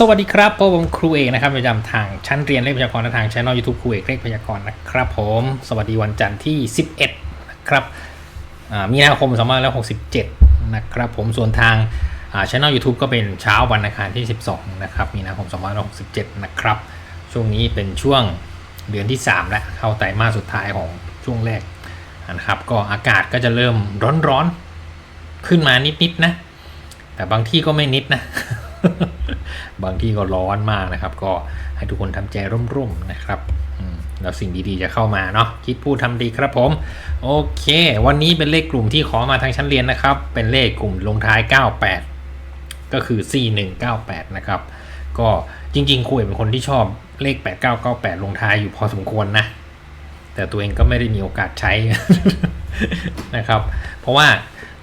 สวัสดีครับพบผมครูเอกนะครับประจำทางชั้นเรียนเลขพยากรณ์และทางช่องยูทูบครูเอกเลขพยากรณ์นะครับผมสวัสดีวันจันทร์ที่ 11นะครับมีนาคม2567นะครับผมส่วนทางช่องยูทูบก็เป็นเช้าวันอังคารที่ 12นะครับมีนาคม2567นะครับช่วงนี้เป็นช่วงเดือนที่ 3 แล้วเข้าไตรมาสสุดท้ายของช่วงแรกนะครับก็อากาศก็จะเริ่มร้อนๆขึ้นมานิดๆนะแต่บางที่ก็ไม่นิดนะ บางที่ก็ร้อนมากนะครับ ก็ให้ทุกคนทำใจร่มๆนะครับแล้วสิ่งดีๆจะเข้ามาเนาะคิดพูดทำดีครับผม โอเค วันนี้เป็นเลขกลุ่มที่ขอมาทางชั้นเรียนนะครับ เป็นเลขกลุ่มลงท้าย 98 ก็คือ 4198 นะครับ ก็จริงๆคุยเป็นคนที่ชอบเลข 8998 ลงท้ายอยู่พอสมควรนะ แต่ตัวเองก็ไม่ได้มีโอกาสใช้นะครับ เพราะว่า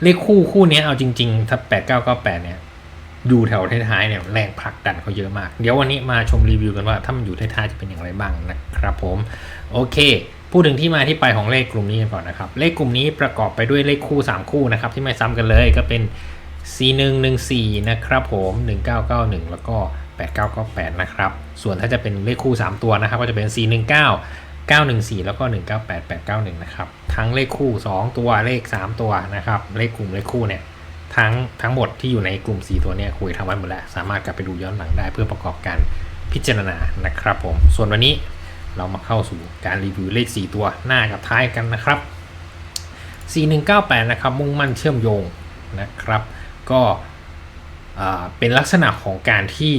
เลขคู่คู่นี้เอาจริง ๆ ถ้า 8998 เนี่ย อยู่แถวท้ายๆเนี่ยแรงผลักดันเขาเยอะมาก เดี๋ยววันนี้มาชมรีวิวกันว่าถ้ามันอยู่ท้ายๆจะเป็นอย่างไรบ้างนะครับผม โอเค พูดถึงที่มาที่ไปของเลขกลุ่มนี้กันก่อนนะครับ เลขกลุ่มนี้ประกอบไปด้วยเลขคู่ 3 คู่นะครับที่ไม่ซ้ำกันเลยก็เป็น 4114 นะครับผม 1991 แล้วก็ 8998 นะครับ ส่วนถ้าจะเป็นเลขคู่ 3 ตัวนะครับก็จะเป็น 419 914 แล้วก็ 198 891 นะครับ ทั้งเลขคู่ 2 ตัวเลข 3 ตัวนะครับ เลขกลุ่มเลขคู่เนี่ย ทั้งทั้งหมดที่อยู่ในกลุ่ม 4 ตัวเนี้คุยทำไว้หมดแล้ว สามารถกลับไปดูย้อนหลังได้เพื่อประกอบการพิจารณานะครับผม ส่วนวันนี้เรามาเข้าสู่การรีวิวเลข 4 ตัวหน้ากับท้ายกันนะครับ 4198 นะครับ มุ่งมั่นเชื่อมโยงนะครับ ก็อ่าเป็นลักษณะของการที่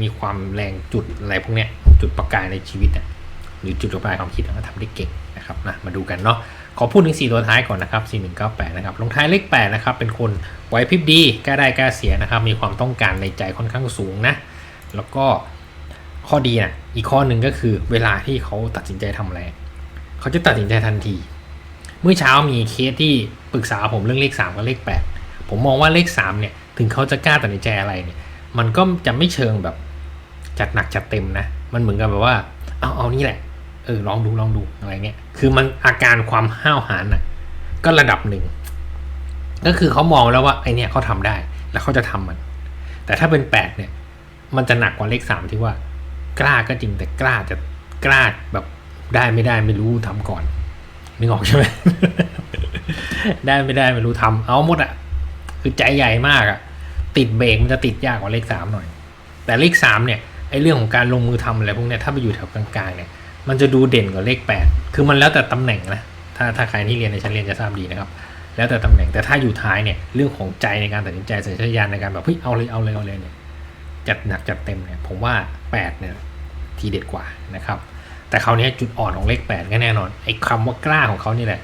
มีความแรงจุดอะไรพวกเนี้ยจุดประกายในชีวิตอะหรือจุดประกายความคิดก็ทำได้เก่งนะครับนะมาดูกันเนาะ ขอพูดถึง 4 ตัวท้ายก่อนนะครับ 4198 นะครับ ลงท้ายเลข 8 นะครับ เป็นคนไหวพริบดีกล้าได้กล้าเสียนะครับ มีความต้องการในใจค่อนข้างสูงนะ แล้วก็ข้อดีนะอีกข้อหนึ่งก็คือเวลาที่เขาตัดสินใจทำอะไร เขาจะตัดสินใจทันที เมื่อเช้ามีเคสที่ปรึกษาผมเรื่องเลข 3 กับเลข 8 ผมมองว่าเลข 3 เนี่ย ถึงเขาจะกล้าตัดสินใจอะไรเนี่ย มันก็จะไม่เชิงแบบจัดหนักจัดเต็มนะ มันเหมือนกับแบบว่า เอาเอานี่แหละ เออลองดูลองดูอะไรเงี้ยคือมันอาการความห้าวหาญน่ะ ก็ระดับหนึ่ง ก็คือเขามองแล้วว่าไอเนี่ยเขาทำได้ แล้วเขาจะทำมัน แต่ถ้าเป็นแปดเนี่ย มันจะหนักกว่าเลขสามที่ว่า กล้าก็จริงแต่กล้าจะกล้าแบบได้ไม่ได้ไม่รู้ทำก่อนนึกออกใช่ไหมได้ไม่ได้ไม่รู้ทำเอาหมดอะคือใจใหญ่มากอะติดเบรกมันจะติดยากกว่าเลขสามหน่อย แต่เลขสามเนี่ยไอเรื่องของการลงมือทำอะไรพวกเนี้ยถ้าไปอยู่แถวกลางๆเนี่ย มันจะดูเด่นกว่าเลข 8 คือมันแล้วแต่ตำแหน่งนะ ถ้าถ้าใครที่เรียนในชั้นเรียนจะทราบดีนะครับ แล้วแต่ตำแหน่ง แต่ถ้าอยู่ท้ายเนี่ยเรื่องของใจในการตัดสินใจสัญชาตญาณในการแบบเฮ้ยเอาเลยเอาเลยเอาเลยเนี่ยจัดหนักจัดเต็มเนี่ยผมว่า 8 เนี่ยทีเด็ดกว่านะครับแต่คราวนี้จุดอ่อนของเลข 8 ก็แน่นอนไอ้คำว่ากล้าของเขานี่แหละ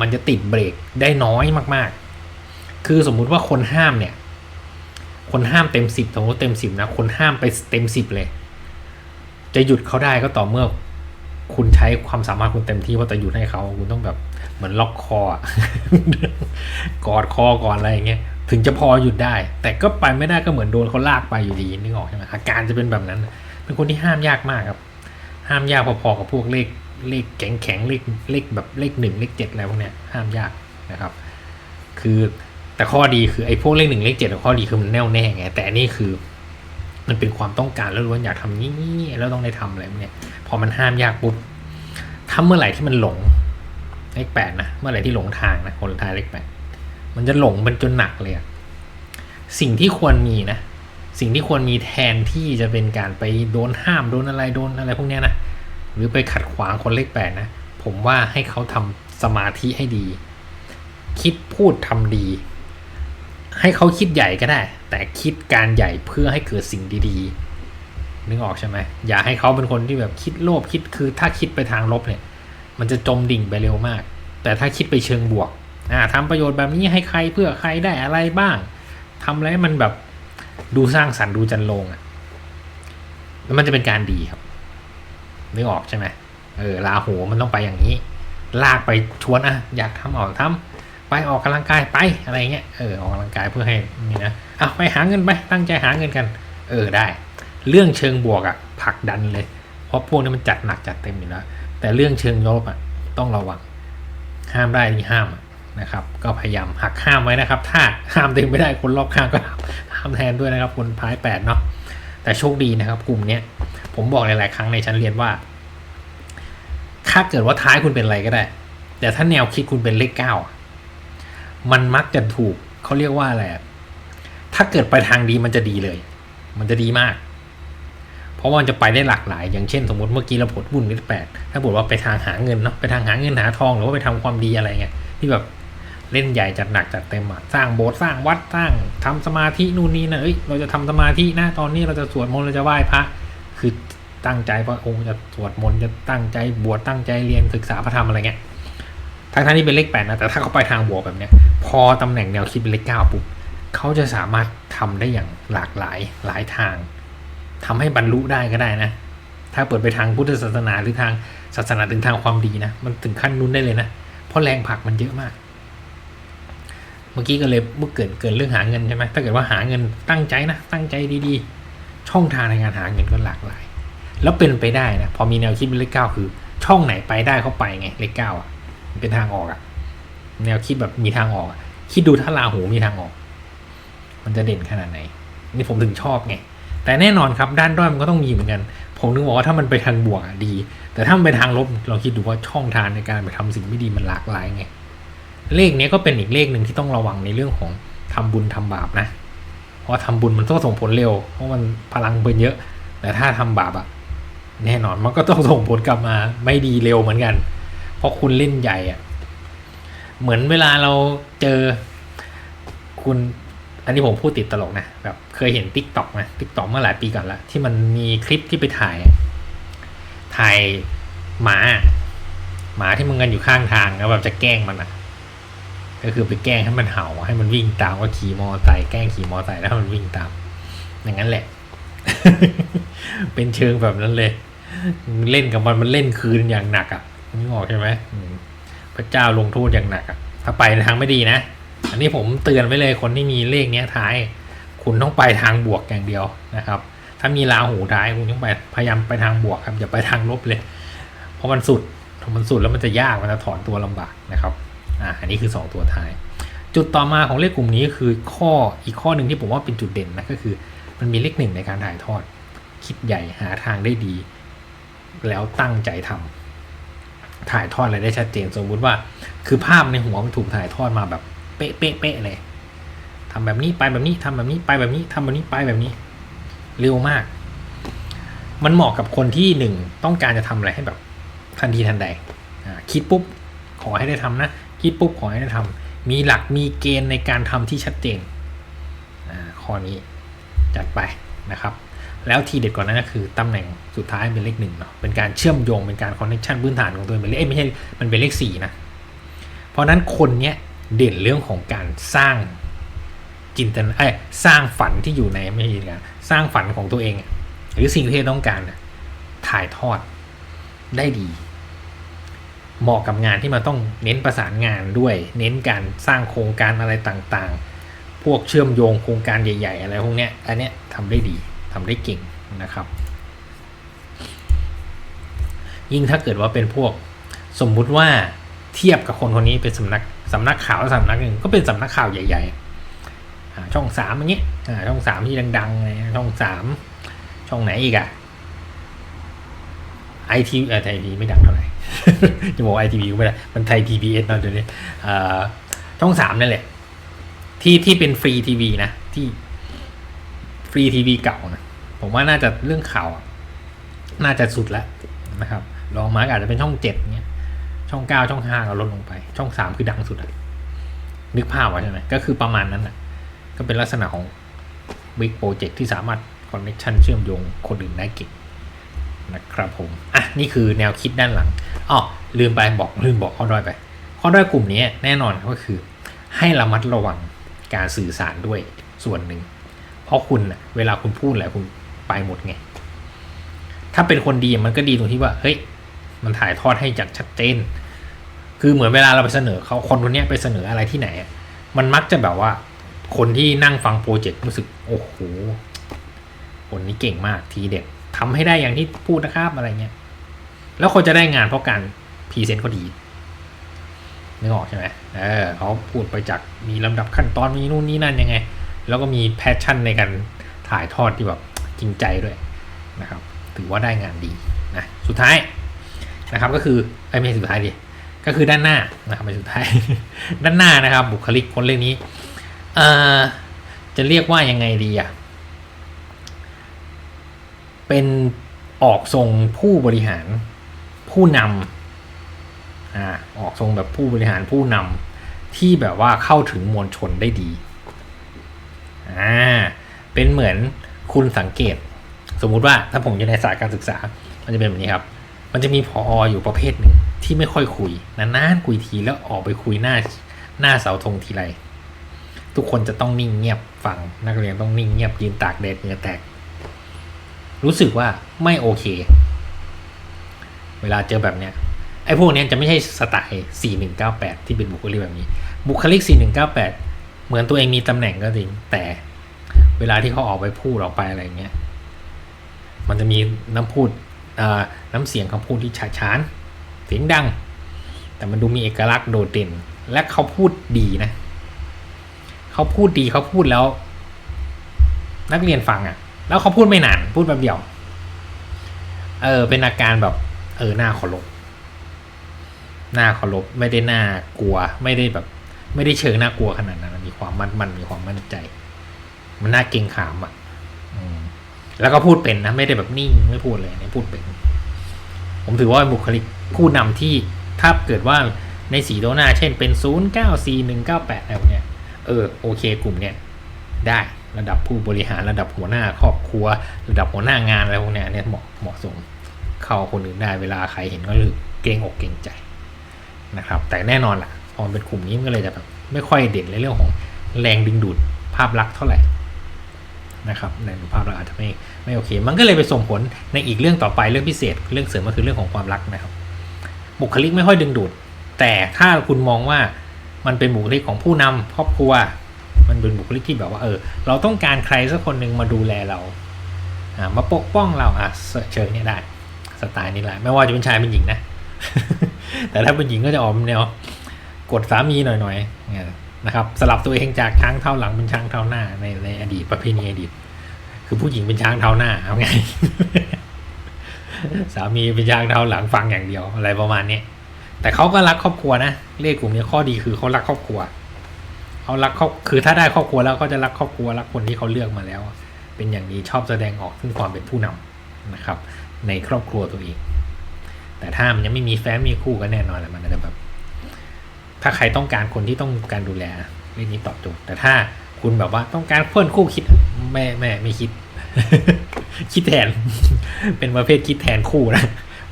มันจะติดเบรกได้น้อยมากๆ คือสมมุติว่าคนห้ามเนี่ย คนห้ามเต็มสิบสมมติเต็มสิบนะ คนห้ามไปเต็มสิบเลย จะหยุดเขาได้ก็ต่อเมื่อ คุณใช้ความสามารถคุณเต็มที่ว่าจะหยุดให้เขาคุณต้องแบบเหมือนล็อกคอกอดคอก่อนอะไรอย่างเงี้ยถึงจะพอหยุดได้ แต่ก็ไปไม่ได้ก็เหมือนโดนเขาลากไปอยู่ดีนึกออกใช่ไหมอาการจะเป็นแบบนั้น เป็นคนที่ห้ามยากมากครับ ห้ามยากพอๆกับพวกเลขเลขแข็งแข็งเลขเลขแบบเลขหนึ่งเลขเจ็ดอะไรพวกเนี้ยห้ามยากนะครับ คือแต่ข้อดีคือไอ้พวกเลขหนึ่งเลขเจ็ดข้อดีคือมันแน่วแน่ไงแต่อันนี่คือ มันเป็นความต้องการแล้วล้วนอยากทำนี่แล้วต้องได้ทำอะไรพวกเนี้ย อมันห้ามยากปุ๊บถ้าเมื่อไหร่ที่มันหลงเลขแปดนะเมื่อไหร่ที่หลงทางนะคนทายเลขแปดมันจะหลงเป็นจนหนักเลยสิ่งที่ควรมีนะ สิ่งที่ควรมีแทนที่จะเป็นการไปโดนห้ามโดนอะไรโดนอะไรพวกเนี้ยนะหรือไปขัดขวางคนเลขแปดนะ ผมว่าให้เขาทำสมาธิให้ดี คิดพูดทำดี ให้เขาคิดใหญ่ก็ได้ แต่คิดการใหญ่เพื่อให้เกิดสิ่งดีๆ นึกออกใช่ไหมอย่าให้เขาเป็นคนที่แบบคิดโลภคิดคือถ้าคิดไปทางลบเนี่ย มันจะจมดิ่งไปเร็วมาก แต่ถ้าคิดไปเชิงบวกอ่าทำประโยชน์แบบนี้ให้ใครเพื่อใครได้อะไรบ้างทำอะไรให้มันแบบดูสร้างสรรค์ดูจันลงอะ่ะแล้วมันจะเป็นการดีครับนึกออกใช่ไหมเออลาหูมันต้องไปอย่างนี้ ลากไปชวนอะอยากทำออกทำไปออกกำลังกายไปอะไรเงี้ยเออออกกำลังกายเพื่อให้นี่นะอะไปหาเงินไปตั้งใจหาเงินกัน เออได้ เรื่องเชิงบวกอะผลักดันเลย เพราะพวกนี้มันจัดหนักจัดเต็มอยู่แล้ว แต่เรื่องเชิงลบอะต้องระวัง ห้ามได้ที่ห้ามนะครับ ก็พยายามหักห้ามไว้นะครับ ถ้าห้ามดึงไม่ได้คนรอบข้างก็ห้ามแทนด้วยนะครับคนพายแปดเนาะแต่โชคดีนะครับ กลุ่มเนี้ยผมบอกหลาย ๆ ครั้งในชั้นเรียนว่า ถ้าเกิดว่าท้ายคุณเป็นอะไรก็ได้ แต่ถ้าแนวคิดคุณเป็นเลขเก้ามันมักจะถูกเขาเรียกว่าอะไรถ้าเกิดไปทางดีมันจะดีเลย มันจะดีมาก เพราะมันจะไปได้หลากหลาย อย่างเช่นสมมติเมื่อกี้เราผลบุญเลขแปดถ้าบอกว่าไปทางหาเงินเนาะไปทางหาเงินหาทองหรือว่าไปทำความดีอะไรเงี้ยที่แบบเล่นใหญ่จัดหนักจัดเต็มอะสร้างโบสถ์สร้างวัดสร้างทำสมาธินู่นนี่นะเอ้ยเราจะทำสมาธินะตอนนี้เราจะสวดมนต์เราจะไหว้พระ คือตั้งใจพระองค์จะสวดมนต์จะตั้งใจบวชตั้งใจเรียนศึกษาพระธรรมอะไรเงี้ยทางท่านที่เป็นเลขแปดนะแต่ถ้าเขาไปทางบวกแบบเนี้ยพอตำแหน่งแนวคิดเป็นเลขเก้าปุ๊บเขาจะสามารถทำได้อย่างหลากหลายหลายทาง ทำให้บรรลุได้ก็ได้นะ ถ้าเปิดไปทางพุทธศาสนาหรือทางศาสนาถึงทางความดีนะ มันถึงขั้นนู้นได้เลยนะ เพราะแรงผลักมันเยอะมาก เมื่อกี้ก็เลยเมื่อเกิดเกิดเรื่องหาเงินใช่ไหมถ้าเกิดว่าหาเงินตั้งใจนะ ตั้งใจดีๆ ช่องทางในการหาเงินก็หลากหลาย แล้วเป็นไปได้นะ พอมีแนวคิดเป็นเลขเก้าคือ ช่องไหนไปได้เขาไปไงเลขเก้าอะ เป็นทางออกอะ แนวคิดแบบมีทางออกอคิดดูถ้าราหูมีทางออก มันจะเด่นขนาดไหน นี่ผมถึงชอบไง แต่แน่นอนครับด้านด้อยมันก็ต้องมีเหมือนกัน ผมนึกบอกว่าถ้ามันไปทางบวกดี แต่ถ้ามันไปทางลบลองคิดดูว่าช่องทางในการไปทำสิ่งไม่ดีมันหลากหลายไงเลขนี้ก็เป็นอีกเลขหนึ่งที่ต้องระวังในเรื่องของทำบุญทำบาปนะ เพราะทำบุญมันต้องส่งผลเร็ว เพราะมันพลังเป็นเยอะ แต่ถ้าทำบาปอะแน่นอนมันก็ต้องส่งผลกลับมาไม่ดีเร็วเหมือนกัน เพราะคุณเล่นใหญ่อะเหมือนเวลาเราเจอคุณ อันนี้ผมพูดติดตลกนะแบบเคยเห็นติ๊กต็อกนะติ๊กต็อกเมื่อหลายปีก่อนละที่มันมีคลิปที่ไปถ่าย ถ่ายหมา หมาที่มึงกันอยู่ข้างทางแล้วแบบจะแกล้งมันอะ ก็คือไปแกล้งให้มันเห่าให้มันวิ่งตามว่าขี่มอไซค์แกล้งขี่มอไซค์แล้วมันวิ่งตาม อย่างนั้นแหละ เป็นเชิงแบบนั้นเลย เล่นกับมันมันเล่นคืนอย่างหนักอะนึกออกใช่ไหมพระเจ้าลงโทษอย่างหนักอะถ้าไปในทางไม่ดีนะ อันนี้ผมเตือนไว้เลยคนที่มีเลขเนี้ยท้าย คุณต้องไปทางบวกอย่างเดียวนะครับ ถ้ามีราหูท้ายคุณต้องไปพยายามไปทางบวกครับอย่าไปทางลบเลย เพราะมันสุดมันสุดแล้วมันจะยากมันจะถอนตัวลำบากนะครับอ่าอันนี้คือ 2 ตัวท้าย จุดต่อมาของเลขกลุ่มนี้ก็คือข้ออีกข้อหนึ่งที่ผมว่าเป็นจุดเด่นนะก็คือ มันมีเลขหนึ่งในการถ่ายทอด คิดใหญ่หาทางได้ดี แล้วตั้งใจทำถ่ายทอดอะไรได้ชัดเจนสมมุติว่า คือภาพในหัวมันถูกถ่ายทอดมาแบบ ป๊ะเป๊ะเป๊ะเลยทำแบบนี้ไปแบบนี้ทำแบบนี้ไปแบบนี้ทำแบบนี้ไปแบบนี้ เร็วมาก มันเหมาะกับคนที่หนึ่งต้องการจะทำอะไรให้แบบทันทีทันใดคิดปุ๊บขอให้ได้ทำนะ คิดปุ๊บขอให้ได้ทำมีหลักมีเกณฑ์ในการทำที่ชัดเจนข้อนี้จัดไปนะครับ แล้วทีเด็ดกว่านั้นก็คือตำแหน่งสุดท้ายเป็นเลขหนึ่งเนาะเป็นการเชื่อมโยงเป็นการคอนเนคชันพื้นฐานของตัวเองเป็นเลขเอ้ยไม่ใช่มันเป็นเลขสี่นะ เพราะนั้นคนเนี้ย เด่นเรื่องของการสร้างจินตนาเอ้สร้างฝันที่อยู่ในไม่ใช่การสร้างฝันของตัวเอง หรือสิ่งที่ต้องการถ่ายทอดได้ดี เหมาะกับงานที่มันต้องเน้นประสานงานด้วย เน้นการสร้างโครงการอะไรต่างๆ พวกเชื่อมโยงโครงการใหญ่ ๆ อะไรพวกเนี้ยอันเนี้ยทำได้ดีทำได้เก่งนะครับ ยิ่งถ้าเกิดว่าเป็นพวกสมมุติว่า เทียบกับคนคนนี้เป็นสำนักสำนักข่าวสำนักหนึ่งก็เป็นสำนักข่าวใหญ่ๆช่องสามอย่างเงี้ยช่องสามที่ดังๆเลยช่องสามช่องไหนอีกอะไอทีเออไทยพีไม่ดังเท่าไหร่จะบอกไอทีวีก็ไม่ได้มันไทยพีบีเอสเนาะเดี๋ยวนี้ช่องสามนั่นแหละ ที่ที่เป็นฟรีทีวีนะ ที่ฟรีทีวีเก่านะผมว่าน่าจะเรื่องข่าว น่าจะสุดแล้วนะครับลองมาก็อาจจะเป็นช่องเจ็ดเนี้ย ช่องเก้าช่องห้าเราลดลงไป ช่องสามคือดังสุดอะนึกภาพไว้ใช่ไหมก็คือประมาณนั้นอะก็เป็นลักษณะของบิ๊กโปรเจกต์ที่สามารถคอนเนคชันเชื่อมโยงคนอื่นได้เก่งนะครับผม อะ นี่คือแนวคิดด้านหลังอ๋อลืมไปบอกลืมบอกข้อด้อยไป ข้อด้อยกลุ่มนี้แน่นอนก็คือ ให้ระมัดระวังการสื่อสารด้วยส่วนหนึ่ง เพราะคุณน่ะเวลาคุณพูดอะไรคุณไปหมดไง ถ้าเป็นคนดีมันก็ดีตรงที่ว่า เฮ้ย มันถ่ายทอดให้จากชัดเจน คือเหมือนเวลาเราไปเสนอเขาคนคนนี้ไปเสนออะไรที่ไหน มันมักจะแบบว่า คนที่นั่งฟังโปรเจกต์รู้สึกโอ้โหคนนี้เก่งมากทีเด็ดทำให้ได้อย่างที่พูดนะครับอะไรเงี้ย แล้วคนจะได้งานเพราะการพรีเซนต์เขาดีนึกออกใช่ไหมเออเขาพูดไปจากมีลำดับขั้นตอนมีนู่นนี่นั่นยังไง แล้วก็มีแพชชั่นในการถ่ายทอดที่แบบจริงใจด้วยนะครับ ถือว่าได้งานดีนะ สุดท้ายนะครับก็คือไอ้ไม่สุดท้ายดิ ก็คือด้านหน้านะครับไม่ใช่สุดท้าย ด้านหน้านะครับ บุคลิกคนเรื่องนี้เอ่อจะเรียกว่ายังไงดีอะเป็นออกทรงผู้บริหารผู้นำอ่าออกทรงแบบผู้บริหารผู้นำที่แบบว่าเข้าถึงมวลชนได้ดีอ่าเป็นเหมือนคุณสังเกต สมมุติว่าถ้าผมอยู่ในสายการศึกษา มันจะเป็นแบบนี้ครับ มันจะมีพออยู่ประเภทหนึ่ง ที่ไม่ค่อยคุยนานๆคุยทีแล้วออกไปคุยหน้าหน้าเสาธงทีไรทุกคนจะต้องนิ่งเงียบฟังนักเรียนต้องนิ่งเงียบยืนตากแดดเหงื่อแตก รู้สึกว่าไม่โอเค เวลาเจอแบบเนี้ยไอ้พวกเนี้ยจะไม่ใช่สไตล์ 4198 ที่เป็นบุคลิกแบบนี้ บุคลิก 4198 เหมือนตัวเองมีตำแหน่งก็จริง แต่เวลาที่เขาออกไปพูดออกไปอะไรเงี้ย มันจะมีน้ำพูดน้ำเสียงคำพูดที่ฉาฉาน สียงดัง แต่มันดูมีเอกลักษณ์โดดเด่น และเขาพูดดีนะ เขาพูดดีเขาพูดแล้ว นักเรียนฟังอะ่ะ แล้วเขาพูดไม่นาน พูดแบบเดียว เออ เป็นอาการแบบ เออหน้าเคารพหน้าเคารพไม่ได้หน้ากลัว ไม่ได้แบบ ไม่ได้เชิงน่ากลัวขนาดนั้นมีความมั่นมันมีความมั่นใจ มันน่าเกรงขามอะแล้วก็พูดเป็นนะ ไม่ได้แบบนิ่งไม่พูดเลยเนี่ยพูดเป็น ผมถือว่าบุคลิก ผู้นำที่ถ้าเกิดว่าในสีโตวหน้าเช่นเป็น 0 9 4 1 9 8อะไรพวกเนี้ยเออโอเคกลุ่มเนี้ยได้ระดับผู้บริหารระดับหัวหน้าครอบครัว ระดับหัวหน้างานอะไรพวกเนี้ยเนี่ยเหมาะเหมาะสมเข้าคนอื่นได้เวลาใครเห็นก็รู้เกรงอกเกรงใจนะครับ แต่แน่นอนล่ะพอเป็นกลุ่มนี้มันก็เลยจะแบบไม่ค่อยเด่นในเรื่องของแรงดึงดูดภาพลักษณ์เท่าไหร่นะครับแรงดูดภาพลักษณ์อาจจะไม่ไม่โอเค มันก็เลยไปส่งผลในอีกเรื่องต่อไปเรื่องพิเศษ เรื่องเสริมก็คือเรื่องของความรักนะครับ บุคลิกไม่ค่อยดึงดูด แต่ถ้าคุณมองว่ามันเป็นบุคลิกของผู้นำครอบครัว มันเป็นบุคลิกที่แบบว่าเออ เราต้องการใครสักคนหนึ่งมาดูแลเราอ่ามาปกป้องเราอะเชิญเนี่ยได้ สไตล์นี้แหละ ไม่ว่าจะเป็นชายเป็นหญิงนะ แต่ถ้าเป็นหญิงก็จะออกแนวกดสามีหน่อยๆนยนะครับ สลับตัวเองจากช้างเท้าหลังเป็นช้างเท้าหน้าในในอดีตประเพณีอดีต คือผู้หญิงเป็นช้างเท้าหน้าเอาไง สามีเป็นช้างเท้าหลังฟังอย่างเดียวอะไรประมาณนี้แต่เขาก็รักครอบครัวนะเลขกลุ่มนี้ข้อดีคือเขารักครอบครัวเขารักครอบคือถ้าได้ครอบครัวแล้วเขาจะรักครอบครัวรักคนที่เขาเลือกมาแล้ว เป็นอย่างนี้ชอบแสดงออกถึงความเป็นผู้นำนะครับ ในครอบครัวตัวเอง แต่ถ้ามันยังไม่มีแฟนมีคู่ก็แน่นอนแหละมันจะแบบถ้าใครต้องการคนที่ต้องการดูแลเรื่องนี้ตอบโจทย์แต่ถ้าคุณแบบว่าต้องการเพื่อนคู่คิดไม่ไม่ไม่คิด คิดแทน เป็นประเภทคิดแทนคู่นะ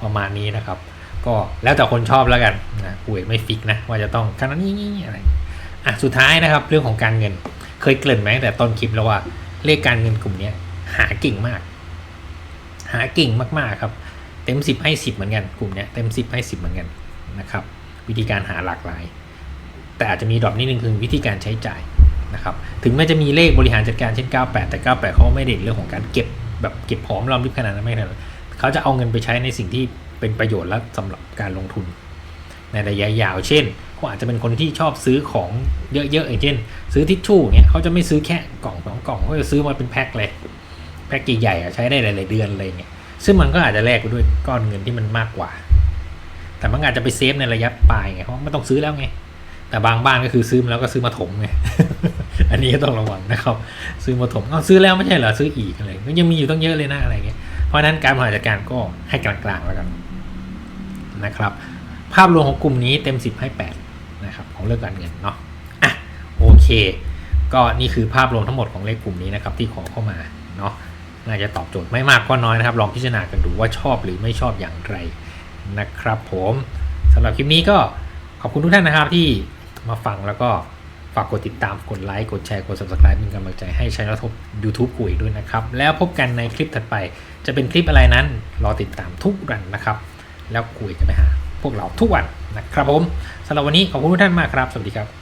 ประมาณนี้นะครับ ก็แล้วแต่คนชอบแล้วกันนะคุยไม่ฟิกนะ ว่าจะต้องขนาดนี้อะไรอะสุดท้ายนะครับ เรื่องของการเงิน เคยเกริ่นไหมแต่ต้นคลิปแล้วว่าเลขการเงินกลุ่มเนี้ยหาเก่งมาก หาเก่งมากๆครับ เต็มสิบให้สิบเหมือนกันกลุ่มเนี้ยเต็มสิบให้สิบเหมือนกันนะครับ วิธีการหาหลากหลาย แต่อาจจะมีดรอปนิดนึงคือวิธีการใช้จ่ายนะครับ ถึงแม้จะมีเลขบริหารจัดการเช่น 98 แต่ 98เขาไม่เด่นเรื่องของการเก็บ แบบเก็บหอมรอมริบขนาดนั้นไม่ขนาดเขาจะเอาเงินไปใช้ในสิ่งที่เป็นประโยชน์และสำหรับการลงทุน ในระยะยาว เช่นเขาอาจจะเป็นคนที่ชอบซื้อของเยอะๆอย่างเช่น ซื้อทิชชู่เนี่ยเขาจะไม่ซื้อแค่กล่องสองกล่องเขาจะซื้อมาเป็นแพ็คเลยแพ็คใหญ่ๆใช้ได้หลายๆเดือนอะไรเงี้ยซึ่งมันก็อาจจะแลกไปด้วยก้อนเงินที่มันมากกว่า แต่มันอาจจะไปเซฟในระยะปลายไงเพราะไม่ต้องซื้อแล้วไงแต่บางบ้านก็คือซื้อแล้วก็ซื้อมาถมไง อันนี้ก็ต้องระวังนะครับ ซื้อมาถมเอาซื้อแล้วไม่ใช่เหรอซื้ออีกอะไรก็ยังมีอยู่ต้องเยอะเลยนะอะไรเงี้ยเพราะนั้นการบริหารจัดการก็ให้กลางๆแล้วกันนะครับ ภาพรวมของกลุ่มนี้เต็ม 10 ให้ 8 นะครับ ของเรื่องการเงินเนาะอะโอเค ก็นี่คือภาพรวมทั้งหมดของเลขกลุ่มนี้นะครับที่ขอเข้ามาเนาะน่าจะตอบโจทย์ไม่มากก็น้อยนะครับ ลองพิจารณากันดูว่าชอบหรือไม่ชอบอย่างไรนะครับ ผมสำหรับคลิปนี้ก็ขอบคุณทุกท่านนะครับที่มาฟังแล้วก็ ฝากกดติดตามกดไลค์กดแชร์กด subscribe เป็นกำลังใจให้ช่องยูทูบกุยด้วยนะครับ แล้วพบกันในคลิปถัดไป จะเป็นคลิปอะไรนั้น รอติดตามทุกวันนะครับ แล้วกุยจะไปหาพวกเราทุกวันนะครับผมสำหรับวันนี้ขอบคุณทุกท่านมากครับ สวัสดีครับ